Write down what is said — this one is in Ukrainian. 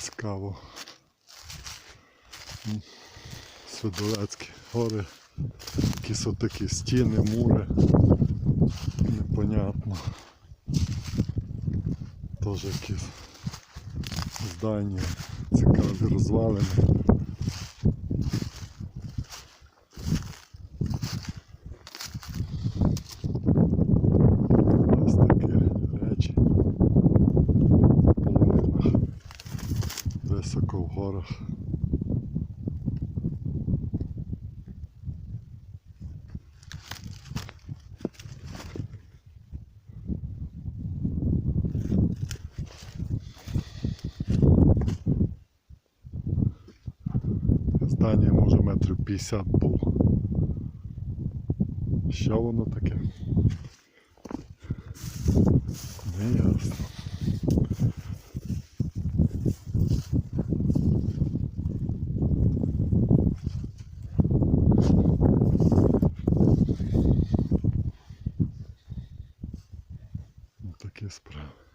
Цікаво. Свидолецькі гори, якісь отакі стіни, мури. Непонятно. Теж якісь здання, цікаві розвалини. Високо в горах. Здання може метрів 50 було. Що воно таке? Не ясно. Такі справи.